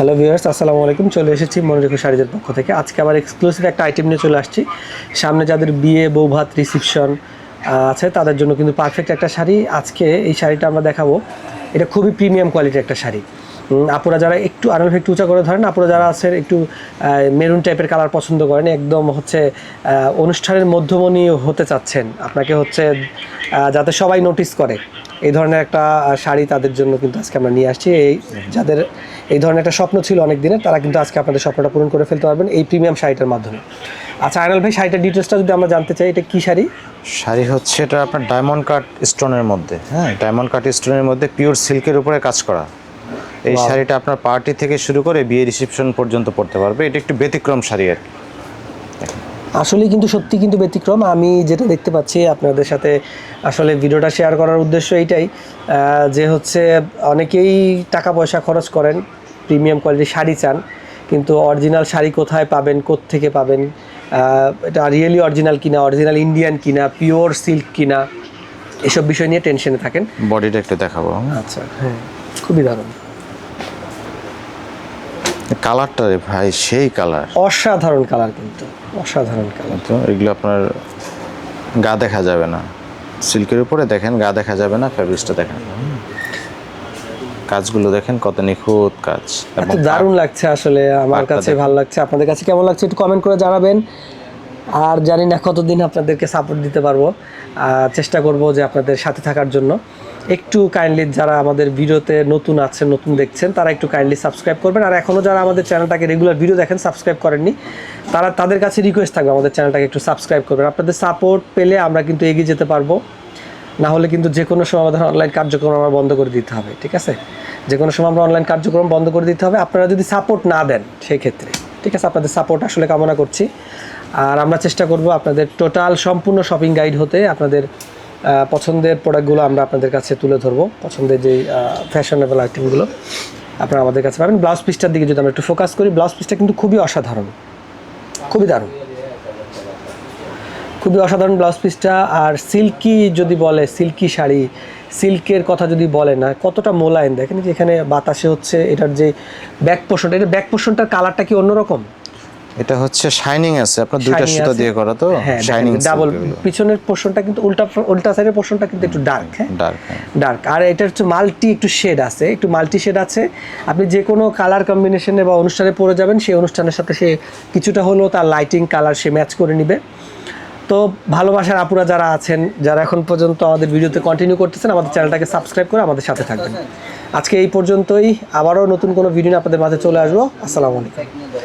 Hello viewers আসসালামু আলাইকুম। চলে এসেছি মনোরেখা শাড়িদের পক্ষ থেকে। আজকে আবার এক্সক্লুসিভ একটা আইটেম নিয়ে চলে আসছি। সামনে যাদের বিয়ে, বৌভাত রিসিপশন আছে, তাদের জন্য কিন্তু পারফেক্ট একটা শাড়ি। আজকে এই শাড়িটা আমরা দেখাবো। এটা খুবই প্রিমিয়াম কোয়ালিটির একটা শাড়ি। আপুরা যারা একটু আরও একটু উঁচা করে ধরেন, আপুরা যারা আছেন একটু মেরুন টাইপের কালার পছন্দ করেন, একদম হচ্ছে অনুষ্ঠানের মধ্যমণি হতে চাচ্ছেন। আপনাকে হচ্ছে যাতে সবাই নোটিস করে। এই ধরনের একটা শাড়ি তাদের জন্য কিন্তু আজকে আমরা নিয়ে আসছি। এই যাদের এই ধরনের একটা স্বপ্ন ছিল অনেক দিনের তারা কিন্তু আজকে আপনাদের স্বপ্নটা পূরণ করে ফেলতে পারবেন এই প্রিমিয়াম শাড়িটার মাধ্যমে। আচ্ছা আয়নাল ভাই শাড়িটার ডিটেলসটা যদি আমরা জানতে চাই এটা কি শাড়ি? শাড়ি হচ্ছে এটা আপনার ডায়মন্ড কাট স্টোনের মধ্যে হ্যাঁ? ডায়মন্ড কাট স্টোনের মধ্যে পিওর সিল্কের উপরে কাজ করা। এই শাড়িটা আপনার পার্টি থেকে শুরু করে বিয়ে রিসেপশন পর্যন্ত পড়তে পারবে। এটা একটু ব্যতিক্রম শাড়ি আর কি। আসলে কিন্তু সত্যি কিন্তু ব্যতিক্রম। আমি যেটা দেখতে পাচ্ছি আপনাদের সাথে আসলে ভিডিওটা শেয়ার করার উদ্দেশ্য এইটাই যে হচ্ছে অনেকেই টাকা পয়সা খরচ করেন প্রিমিয়াম কোয়ালিটির শাড়ি চান কিন্তু অরিজিনাল শাড়ি কোথায় পাবেন থেকে পাবেন? এটা রিয়েলি অরিজিনাল কিনা অরিজিনাল ইন্ডিয়ান কিনা পিওর সিল্ক কিনা এসব বিষয় নিয়ে টেনশনে থাকেন। বডিটা একটু দেখাবো। আচ্ছা হ্যাঁ খুবই দারুণ। কালারটা রে ভাই সেই কালার। অসাধারণ কালার কিন্তু অসাধারণ কালার। তো এগুলো আপনার গা দেখা যাবে না। সিল্কের উপরে দেখেন গা দেখা যাবে না ফ্যাব্রিক্সটা দেখেন। কাজগুলো দেখেন কত নিখুঁত কাজ। দারুণ লাগছে আসলে আমার কাছে ভালো লাগছে। আপনাদের কাছে কেমন লাগছে একটু কমেন্ট করে জানাবেন। আর জানি না কতদিন আপনাদেরকে সাপোর্ট দিতে পারব। চেষ্টা করব যে আপনাদের সাথে থাকার জন্য। একটু কাইন্ডলি যারা আমাদের ভিডিওতে নতুন আছেন, নতুন দেখছেন, তারা একটু কাইন্ডলি সাবস্ক্রাইব করবেন। আর এখনও যারা আমাদের চ্যানেলটাকে রেগুলার ভিডিও দেখেন সাবস্ক্রাইব করেননি, তারা তাদের কাছে রিকোয়েস্ট থাকবে আমাদের চ্যানেলটাকে একটু সাবস্ক্রাইব করবেন। আপনাদের সাপোর্ট পেলে আমরা কিন্তু এগিয়ে যেতে পারব। না হলে কিন্তু যে কোনো সময় আমাদের অনলাইন কার্যক্রম আমরা বন্ধ করে দিতে হবে, ঠিক আছে? যে কোনো সময় আমরা অনলাইন কার্যক্রম বন্ধ করে দিতে হবে। আপনারা যদি সাপোর্ট না দেন সেই ক্ষেত্রে ঠিক আছে? আপনাদের সাপোর্ট আসলে কামনা করছি। আর আমরা চেষ্টা করব আপনাদের টোটাল সম্পূর্ণ শপিং গাইড হতে আপনাদের পছন্দের প্রোডাক্টগুলো আমরা আপনাদের কাছে তুলে ধরবো, পছন্দের যেই ফ্যাশনেবল আইটেমগুলো আপনারা আমাদের কাছে পাবেন। ব্লাউজ পিসটার দিকে যদি আমরা একটু ফোকাস করি ব্লাউজ পিসটা কিন্তু খুবই অসাধারণ। খুবই দারুণ। খুবই অসাধারণ ব্লাউজ পিসটা আর সিল্কি যদি বলে সিল্কি শাড়ি সিল্কের কথা যদি বলে না, কতটা মোলায়েম। দেখেন যে এখানে বাতাসে হচ্ছে, এটার যে ব্যাক পোর্শনটা এটা ব্যাক পোর্শনটার কালারটা কি অন্যরকম? এটা হচ্ছে শাইনিং আছে। আপনার দুইটা সুতা দিয়ে করা তো? হ্যাঁ শাইনিং ডাবল পিছনের পোর্শনটা কিন্তু উল্টা উল্টা সাইডের পোর্শনটা কিন্তু একটু ডার্ক হ্যাঁ? ডার্ক ডার্ক আর এটা হচ্ছে মাল্টি একটু শেড আছে একটু মাল্টি শেড আছে। আপনি যে কোনো কালার কম্বিনেশনে বা অনুষ্ঠানে পরে যাবেন সেই অনুষ্ঠানের সাথে সে কিছুটা হলেও তার লাইটিং কালার সে ম্যাচ করে নিবে। তো ভালোবাসার আপুরা যারা আছেন যারা এখন পর্যন্ত আমাদের ভিডিওতে কন্টিনিউ করতেছেন আমাদের চ্যানেলটাকে সাবস্ক্রাইব করে আমাদের সাথে থাকবেন। আজকে এই পর্যন্তই। আবারও নতুন কোনো ভিডিও আপনাদের মাঝে চলে আসব। আসসালামু আলাইকুম।